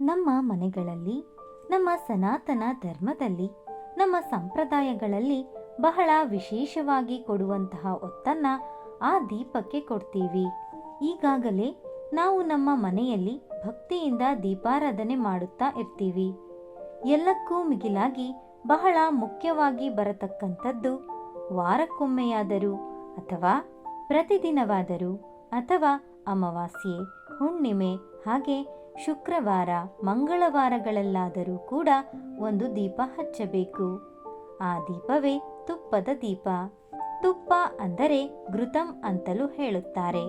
ನಮ್ಮ ಮನೆಗಳಲ್ಲಿ, ನಮ್ಮ ಸನಾತನ ಧರ್ಮದಲ್ಲಿ, ನಮ್ಮ ಸಂಪ್ರದಾಯಗಳಲ್ಲಿ ಬಹಳ ವಿಶೇಷವಾಗಿ ಕೊಡುವಂತಹ ಒತ್ತನ್ನ ಆ ದೀಪಕ್ಕೆ ಕೊಡ್ತೀವಿ. ಈಗಾಗಲೇ ನಾವು ನಮ್ಮ ಮನೆಯಲ್ಲಿ ಭಕ್ತಿಯಿಂದ ದೀಪಾರಾಧನೆ ಮಾಡುತ್ತಾ ಇರ್ತೀವಿ. ಎಲ್ಲಕ್ಕೂ ಮಿಗಿಲಾಗಿ ಬಹಳ ಮುಖ್ಯವಾಗಿ ಬರತಕ್ಕಂಥದ್ದು ವಾರಕ್ಕೊಮ್ಮೆಯಾದರೂ ಅಥವಾ ಪ್ರತಿದಿನವಾದರೂ ಅಥವಾ ಅಮಾವಾಸ್ಯೆ, ಹುಣ್ಣಿಮೆ ಹಾಗೆ ಶುಕ್ರವಾರ, ಮಂಗಳವಾರಗಳಲ್ಲಾದರೂ ಕೂಡ ಒಂದು ದೀಪ ಹಚ್ಚಬೇಕು. ಆ ದೀಪವೇ ತುಪ್ಪದ ದೀಪ. ತುಪ್ಪ ಅಂದರೆ ಘೃತಂ ಅಂತಲೂ ಹೇಳುತ್ತಾರೆ.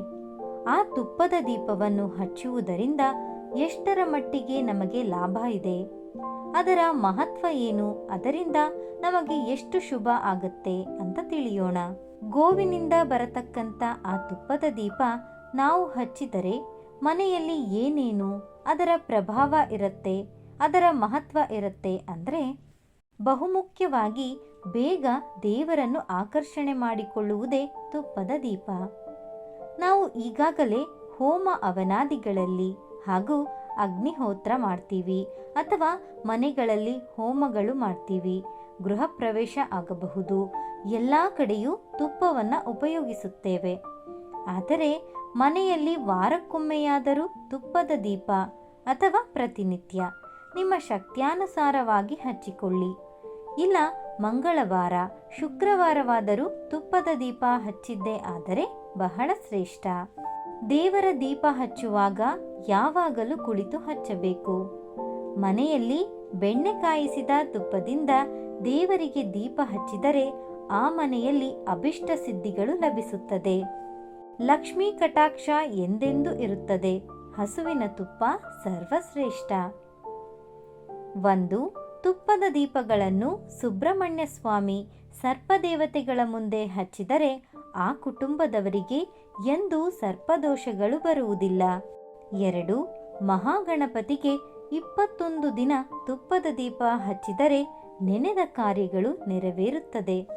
ಆ ತುಪ್ಪದ ದೀಪವನ್ನು ಹಚ್ಚುವುದರಿಂದ ಎಷ್ಟರ ಮಟ್ಟಿಗೆ ನಮಗೆ ಲಾಭ ಇದೆ? ಅದರ ಮಹತ್ವ ಏನು? ಅದರಿಂದ ನಮಗೆ ಎಷ್ಟು ಶುಭ ಆಗುತ್ತೆ ಅಂತ ತಿಳಿಯೋಣ. ಗೋವಿನಿಂದ ಬರತಕ್ಕಂಥ ಆ ತುಪ್ಪದ ದೀಪ ನಾವು ಹಚ್ಚಿದರೆ ಮನೆಯಲ್ಲಿ ಏನೇನು? ಅದರ ಪ್ರಭಾವ ಇರುತ್ತೆ, ಅದರ ಮಹತ್ವ ಇರುತ್ತೆ ಅಂದರೆ ಬಹುಮುಖ್ಯವಾಗಿ ಬೇಗ ದೇವರನ್ನು ಆಕರ್ಷಣೆ ಮಾಡಿಕೊಳ್ಳುವುದೇ ತುಪ್ಪದ ದೀಪ. ನಾವು ಈಗಾಗಲೇ ಹೋಮ ಅವನಾದಿಗಳಲ್ಲಿ ಹಾಗೂ ಅಗ್ನಿಹೋತ್ರ ಮಾಡ್ತೀವಿ ಅಥವಾ ಮನೆಗಳಲ್ಲಿ ಹೋಮಗಳು ಮಾಡ್ತೀವಿ, ಗೃಹ ಪ್ರವೇಶ ಆಗಬಹುದು, ಎಲ್ಲ ಕಡೆಯೂ ತುಪ್ಪವನ್ನು ಉಪಯೋಗಿಸುತ್ತೇವೆ. ಆದರೆ ಮನೆಯಲ್ಲಿ ವಾರಕ್ಕೊಮ್ಮೆಯಾದರೂ ತುಪ್ಪದ ದೀಪ ಅಥವಾ ಪ್ರತಿನಿತ್ಯ. ನಿಮ್ಮ ಶಕ್ತ್ಯಾನುಸಾರವಾಗಿ ಹಚ್ಚಿಕೊಳ್ಳಿ. ಇಲ್ಲ, ಮಂಗಳವಾರ, ಶುಕ್ರವಾರವಾದರೂ ತುಪ್ಪದ ದೀಪ ಹಚ್ಚಿದ್ದೇ ಆದರೆ ಬಹಳ ಶ್ರೇಷ್ಠ. ದೇವರ ದೀಪ ಹಚ್ಚುವಾಗ ಯಾವಾಗಲೂ ಕುಳಿತು ಹಚ್ಚಬೇಕು. ಮನೆಯಲ್ಲಿ ಬೆಣ್ಣೆ ಕಾಯಿಸಿದ ತುಪ್ಪದಿಂದ ದೇವರಿಗೆ ದೀಪ ಹಚ್ಚಿದರೆ ಆ ಮನೆಯಲ್ಲಿ ಅಭಿಷ್ಟ ಸಿದ್ಧಿಗಳು ಲಭಿಸುತ್ತದೆ. ಲಕ್ಷ್ಮೀ ಕಟಾಕ್ಷ ಎಂದೆಂದೂ ಇರುತ್ತದೆ. ಹಸುವಿನ ತುಪ್ಪ ಸರ್ವಶ್ರೇಷ್ಠ. ಒಂದು, ತುಪ್ಪದ ದೀಪಗಳನ್ನು ಸುಬ್ರಹ್ಮಣ್ಯ ಸ್ವಾಮಿ ಸರ್ಪದೇವತೆಗಳ ಮುಂದೆ ಹಚ್ಚಿದರೆ ಆ ಕುಟುಂಬದವರಿಗೆ ಎಂದೂ ಸರ್ಪದೋಷಗಳು ಬರುವುದಿಲ್ಲ. ಎರಡು, ಮಹಾಗಣಪತಿಗೆ ಇಪ್ಪತ್ತೊಂದು ದಿನ ತುಪ್ಪದ ದೀಪ ಹಚ್ಚಿದರೆ ನೆನೆದ ಕಾರ್ಯಗಳು ನೆರವೇರುತ್ತದೆ.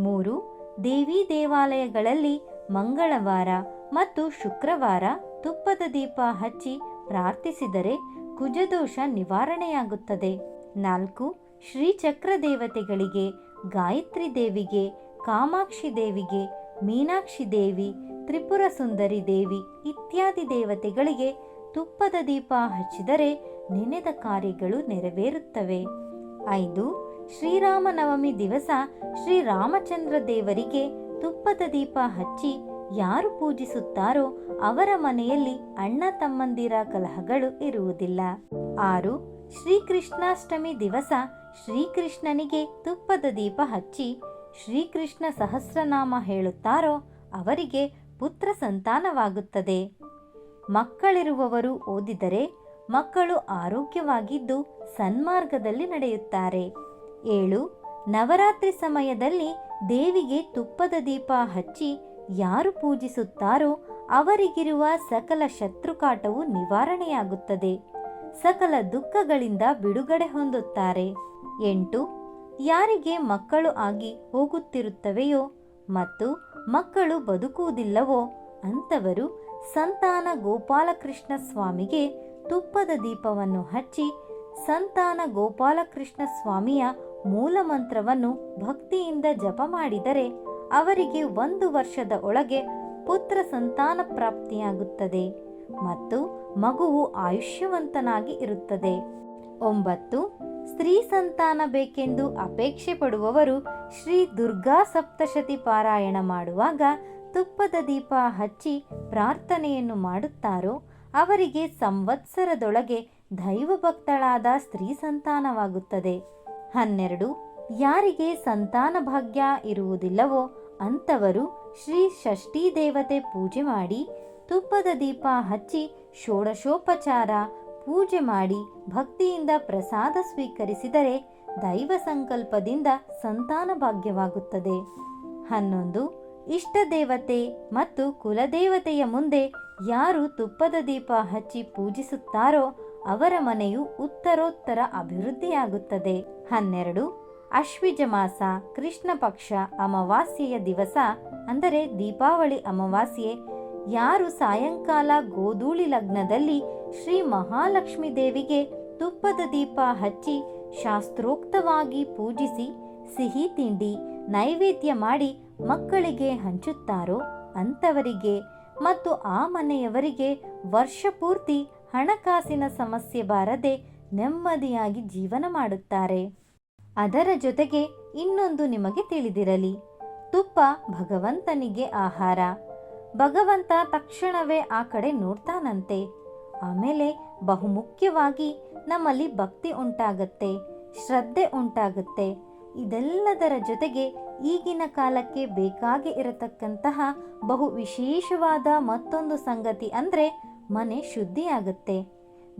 ಮೂರು, ದೇವಿ ದೇವಾಲಯಗಳಲ್ಲಿ ಮಂಗಳವಾರ ಮತ್ತು ಶುಕ್ರವಾರ ತುಪ್ಪದ ದೀಪ ಹಚ್ಚಿ ಪ್ರಾರ್ಥಿಸಿದರೆ ಕುಜದೋಷ ನಿವಾರಣೆಯಾಗುತ್ತದೆ. ನಾಲ್ಕು ಶ್ರೀಚಕ್ರ ದೇವತೆಗಳಿಗೆ ಗಾಯತ್ರಿ ದೇವಿಗೆ, ಕಾಮಾಕ್ಷಿ ದೇವಿಗೆ, ಮೀನಾಕ್ಷಿ ದೇವಿ, ತ್ರಿಪುರ ಸುಂದರಿ ದೇವಿ ಇತ್ಯಾದಿ ದೇವತೆಗಳಿಗೆ ತುಪ್ಪದ ದೀಪ ಹಚ್ಚಿದರೆ ನೆನೆದ ಕಾರ್ಯಗಳು ನೆರವೇರುತ್ತವೆ. ಐದು, ಶ್ರೀರಾಮನವಮಿ ದಿವಸ ಶ್ರೀರಾಮಚಂದ್ರ ದೇವರಿಗೆ ತುಪ್ಪದ ದೀಪ ಹಚ್ಚಿ ಯಾರು ಪೂಜಿಸುತ್ತಾರೋ ಅವರ ಮನೆಯಲ್ಲಿ ಅಣ್ಣ ತಮ್ಮಂದಿರ ಕಲಹಗಳು ಇರುವುದಿಲ್ಲ. ಆರು, ಶ್ರೀಕೃಷ್ಣಾಷ್ಟಮಿ ದಿವಸ ಶ್ರೀಕೃಷ್ಣನಿಗೆ ತುಪ್ಪದ ದೀಪ ಹಚ್ಚಿ ಶ್ರೀಕೃಷ್ಣ ಸಹಸ್ರನಾಮ ಹೇಳುತ್ತಾರೋ ಅವರಿಗೆ ಪುತ್ರ ಸಂತಾನವಾಗುತ್ತದೆ. ಮಕ್ಕಳಿರುವವರು ಓದಿದರೆ ಮಕ್ಕಳು ಆರೋಗ್ಯವಾಗಿದ್ದು ಸನ್ಮಾರ್ಗದಲ್ಲಿ ನಡೆಯುತ್ತಾರೆ. ಏಳು, ನವರಾತ್ರಿ ಸಮಯದಲ್ಲಿ ದೇವಿಗೆ ತುಪ್ಪದ ದೀಪ ಹಚ್ಚಿ ಯಾರು ಪೂಜಿಸುತ್ತಾರೋ ಅವರಿಗಿರುವ ಸಕಲ ಶತ್ರುಕಾಟವು ನಿವಾರಣೆಯಾಗುತ್ತದೆ. ಸಕಲ ದುಃಖಗಳಿಂದ ಬಿಡುಗಡೆ ಹೊಂದುತ್ತಾರೆ. ಎಂಟು, ಯಾರಿಗೆ ಮಕ್ಕಳು ಆಗಿ ಹೋಗುತ್ತಿರುತ್ತವೆಯೋ ಮತ್ತು ಮಕ್ಕಳು ಬದುಕುವುದಿಲ್ಲವೋ ಅಂಥವರು ಸಂತಾನ ಗೋಪಾಲಕೃಷ್ಣ ಸ್ವಾಮಿಗೆ ತುಪ್ಪದ ದೀಪವನ್ನು ಹಚ್ಚಿ ಸಂತಾನ ಗೋಪಾಲಕೃಷ್ಣ ಸ್ವಾಮಿಯ ಮೂಲ ಮಂತ್ರವನ್ನು ಭಕ್ತಿಯಿಂದ ಜಪ ಮಾಡಿದರೆ ಅವರಿಗೆ ಒಂದು ವರ್ಷದ ಒಳಗೆ ಪುತ್ರ ಸಂತಾನ ಪ್ರಾಪ್ತಿಯಾಗುತ್ತದೆ ಮತ್ತು ಮಗುವು ಆಯುಷ್ಯವಂತನಾಗಿ ಇರುತ್ತದೆ. ಒಂಬತ್ತು, ಸ್ತ್ರೀ ಸಂತಾನ ಬೇಕೆಂದು ಅಪೇಕ್ಷೆ ಪಡುವವರು ಶ್ರೀ ದುರ್ಗಾ ಸಪ್ತಶತಿ ಪಾರಾಯಣ ಮಾಡುವಾಗ ತುಪ್ಪದ ದೀಪ ಹಚ್ಚಿ ಪ್ರಾರ್ಥನೆಯನ್ನು ಮಾಡುತ್ತಾರೋ ಅವರಿಗೆ ಸಂವತ್ಸರದೊಳಗೆ ದೈವಭಕ್ತಳಾದ ಸ್ತ್ರೀ ಸಂತಾನವಾಗುತ್ತದೆ. ಹನ್ನೆರಡು, ಯಾರಿಗೆ ಸಂತಾನ ಭಾಗ್ಯ ಇರುವುದಿಲ್ಲವೋ ಅಂಥವರು ಶ್ರೀ ಷಷ್ಠೀ ದೇವತೆ ಪೂಜೆ ಮಾಡಿ, ತುಪ್ಪದ ದೀಪ ಹಚ್ಚಿ ಷೋಡಶೋಪಚಾರ ಪೂಜೆ ಮಾಡಿ ಭಕ್ತಿಯಿಂದ ಪ್ರಸಾದ ಸ್ವೀಕರಿಸಿದರೆ ದೈವ ಸಂಕಲ್ಪದಿಂದ ಸಂತಾನ ಭಾಗ್ಯವಾಗುತ್ತದೆ. ಹನ್ನೊಂದು ಇಷ್ಟ ದೇವತೆ ಮತ್ತು ಕುಲದೇವತೆಯ ಮುಂದೆ ಯಾರು ತುಪ್ಪದ ದೀಪ ಹಚ್ಚಿ ಪೂಜಿಸುತ್ತಾರೋ ಅವರ ಮನೆಯು ಉತ್ತರೋತ್ತರ ಅಭಿವೃದ್ಧಿಯಾಗುತ್ತದೆ. ಹನ್ನೆರಡು ಅಶ್ವಿಜ ಮಾಸ ಕೃಷ್ಣ ಪಕ್ಷ ಅಮಾವಾಸ್ಯೆಯ ದಿವಸ, ಅಂದರೆ ದೀಪಾವಳಿ ಅಮಾವಾಸ್ಯೆ, ಯಾರು ಸಾಯಂಕಾಲ ಗೋಧೂಳಿ ಲಗ್ನದಲ್ಲಿ ಶ್ರೀ ಮಹಾಲಕ್ಷ್ಮಿ ದೇವಿಗೆ ತುಪ್ಪದ ದೀಪ ಹಚ್ಚಿ ಶಾಸ್ತ್ರೋಕ್ತವಾಗಿ ಪೂಜಿಸಿ, ಸಿಹಿ ತಿಂಡಿ, ನೈವೇದ್ಯ ಮಾಡಿ ಮಕ್ಕಳಿಗೆ ಹಂಚುತ್ತಾರೋ ಅಂಥವರಿಗೆ ಮತ್ತು ಆ ಮನೆಯವರಿಗೆ ವರ್ಷ ಪೂರ್ತಿ ಹಣಕಾಸಿನ ಸಮಸ್ಯೆ ಬಾರದೆ ನೆಮ್ಮದಿಯಾಗಿ ಜೀವನ ಮಾಡುತ್ತಾರೆ. ಅದರ ಜೊತೆಗೆ ಇನ್ನೊಂದು ನಿಮಗೆ ತಿಳಿದಿರಲಿ. ತುಪ್ಪ ಭಗವಂತನಿಗೆ ಆಹಾರ. ಭಗವಂತ ತಕ್ಷಣವೇ ಆ ಕಡೆ ನೋಡ್ತಾನಂತೆ. ಆಮೇಲೆ ಬಹುಮುಖ್ಯವಾಗಿ ನಮ್ಮಲ್ಲಿ ಭಕ್ತಿ ಉಂಟಾಗತ್ತೆ, ಶ್ರದ್ಧೆ ಉಂಟಾಗುತ್ತೆ. ಇದೆಲ್ಲದರ ಜೊತೆಗೆ ಈಗಿನ ಕಾಲಕ್ಕೆ ಬೇಕಾಗಿ ಇರತಕ್ಕಂತಹ ಬಹು ವಿಶೇಷವಾದ ಮತ್ತೊಂದು ಸಂಗತಿ ಅಂದರೆ ಮನೆ ಶುದ್ಧಿಯಾಗುತ್ತೆ.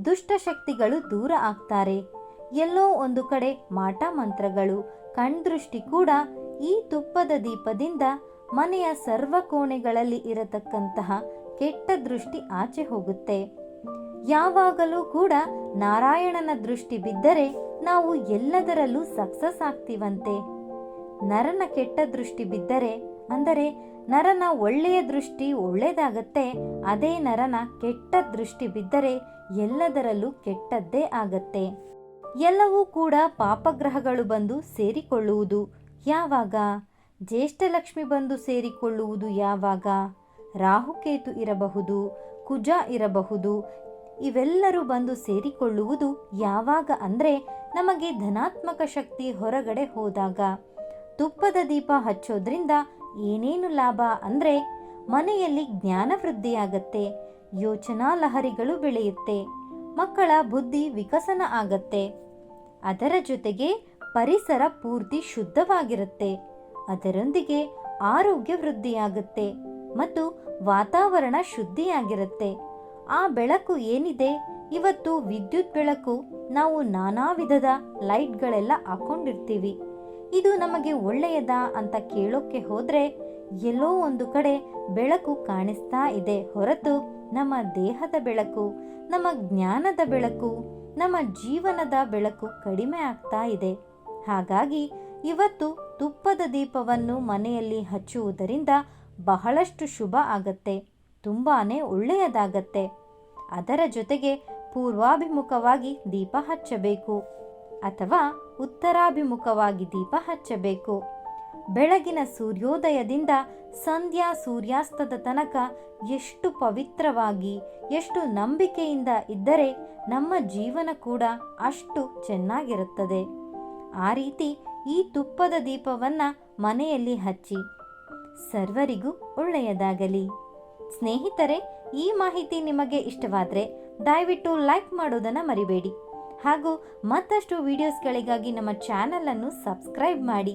ದುಷ್ಟಶಕ್ತಿಗಳು ದೂರ ಆಗ್ತಾರೆ. ಎಲ್ಲೋ ಒಂದು ಕಡೆ ಮಾಟ ಮಂತ್ರಗಳು ಕಣ್ದೃಷ್ಟಿ ಕೂಡ ಈ ತುಪ್ಪದ ದೀಪದಿಂದ ಮನೆಯ ಸರ್ವ ಕೋಣೆಗಳಲ್ಲಿ ಇರತಕ್ಕಂತಹ ಕೆಟ್ಟ ದೃಷ್ಟಿ ಆಚೆ ಹೋಗುತ್ತೆ. ಯಾವಾಗಲೂ ಕೂಡ ನಾರಾಯಣನ ದೃಷ್ಟಿ ಬಿದ್ದರೆ ನಾವು ಎಲ್ಲದರಲ್ಲೂ ಸಕ್ಸಸ್ ಆಗ್ತೀವಂತೆ. ನರನ ಕೆಟ್ಟ ದೃಷ್ಟಿ ಬಿದ್ದರೆ, ಅಂದರೆ ನರನ ಒಳ್ಳೆಯ ದೃಷ್ಟಿ ಒಳ್ಳೆಯದಾಗತ್ತೆ, ಅದೇ ನರನ ಕೆಟ್ಟ ದೃಷ್ಟಿ ಬಿದ್ದರೆ ಎಲ್ಲದರಲ್ಲೂ ಕೆಟ್ಟದ್ದೇ ಆಗತ್ತೆ. ಎಲ್ಲವೂ ಕೂಡ ಪಾಪಗ್ರಹಗಳು ಬಂದು ಸೇರಿಕೊಳ್ಳುವುದು. ಯಾವಾಗ? ಜ್ಯೇಷ್ಠಲಕ್ಷ್ಮಿ ಬಂದು ಸೇರಿಕೊಳ್ಳುವುದು ಯಾವಾಗ? ರಾಹುಕೇತು ಇರಬಹುದು, ಕುಜ ಇರಬಹುದು, ಇವೆಲ್ಲರೂ ಬಂದು ಸೇರಿಕೊಳ್ಳುವುದು ಯಾವಾಗ ಅಂದರೆ ನಮಗೆ ಧನಾತ್ಮಕ ಶಕ್ತಿ ಹೊರಗಡೆ ಹೋದಾಗ. ತುಪ್ಪದ ದೀಪ ಹಚ್ಚೋದ್ರಿಂದ ಏನೇನು ಲಾಭ ಅಂದರೆ ಮನೆಯಲ್ಲಿ ಜ್ಞಾನ ವೃದ್ಧಿಯಾಗತ್ತೆ ಯೋಚನಾ ಲಹರಿಗಳು ಬೆಳೆಯುತ್ತೆ. ಮಕ್ಕಳ ಬುದ್ಧಿ ವಿಕಸನ ಆಗತ್ತೆ. ಅದರ ಜೊತೆಗೆ ಪರಿಸರ ಪೂರ್ತಿ ಶುದ್ಧವಾಗಿರುತ್ತೆ. ಅದರೊಂದಿಗೆ ಆರೋಗ್ಯ ವೃದ್ಧಿಯಾಗುತ್ತೆ ಮತ್ತು ವಾತಾವರಣ ಶುದ್ಧಿಯಾಗಿರುತ್ತೆ. ಆ ಬೆಳಕು ಏನಿದೆ? ಇವತ್ತು ವಿದ್ಯುತ್ ಬೆಳಕು ನಾವು ನಾನಾ ವಿಧದ ಲೈಟ್ಗಳೆಲ್ಲ ಹಾಕೊಂಡಿರ್ತೀವಿ. ಇದು ನಮಗೆ ಒಳ್ಳೆಯದಾ ಅಂತ ಕೇಳೋಕ್ಕೆ ಹೋದ್ರೆ ಎಲ್ಲೋ ಒಂದು ಕಡೆ ಬೆಳಕು ಕಾಣಿಸ್ತಾ ಇದೆ ಹೊರತು ನಮ್ಮ ದೇಹದ ಬೆಳಕು, ನಮ್ಮ ಜ್ಞಾನದ ಬೆಳಕು, ನಮ್ಮ ಜೀವನದ ಬೆಳಕು ಕಡಿಮೆ ಆಗ್ತಾ ಇದೆ. ಹಾಗಾಗಿ ಇವತ್ತು ತುಪ್ಪದ ದೀಪವನ್ನು ಮನೆಯಲ್ಲಿ ಹಚ್ಚುವುದರಿಂದ ಬಹಳಷ್ಟು ಶುಭ ಆಗತ್ತೆ ತುಂಬಾ ಒಳ್ಳೆಯದಾಗತ್ತೆ. ಅದರ ಜೊತೆಗೆ ಪೂರ್ವಾಭಿಮುಖವಾಗಿ ದೀಪ ಹಚ್ಚಬೇಕು ಅಥವಾ ಉತ್ತರಾಭಿಮುಖವಾಗಿ ದೀಪ ಹಚ್ಚಬೇಕು. ಬೆಳಗಿನ ಸೂರ್ಯೋದಯದಿಂದ ಸಂಧ್ಯಾ ಸೂರ್ಯಾಸ್ತದ ತನಕ ಎಷ್ಟು ಪವಿತ್ರವಾಗಿ, ಎಷ್ಟು ನಂಬಿಕೆಯಿಂದ ಇದ್ದರೆ ನಮ್ಮ ಜೀವನ ಕೂಡ ಅಷ್ಟು ಚೆನ್ನಾಗಿರುತ್ತದೆ. ಆ ರೀತಿ ಈ ತುಪ್ಪದ ದೀಪವನ್ನು ಮನೆಯಲ್ಲಿ ಹಚ್ಚಿ, ಸರ್ವರಿಗೂ ಒಳ್ಳೆಯದಾಗಲಿ. ಸ್ನೇಹಿತರೆ, ಈ ಮಾಹಿತಿ ನಿಮಗೆ ಇಷ್ಟವಾದರೆ ದಯವಿಟ್ಟು ಲೈಕ್ ಮಾಡೋದನ್ನು ಮರಿಬೇಡಿ. ಹಾಗೂ ಮತ್ತಷ್ಟು ವಿಡಿಯೋಸ್ಗಳಿಗಾಗಿ ನಮ್ಮ ಚಾನಲನ್ನು ಸಬ್ಸ್ಕ್ರೈಬ್ ಮಾಡಿ.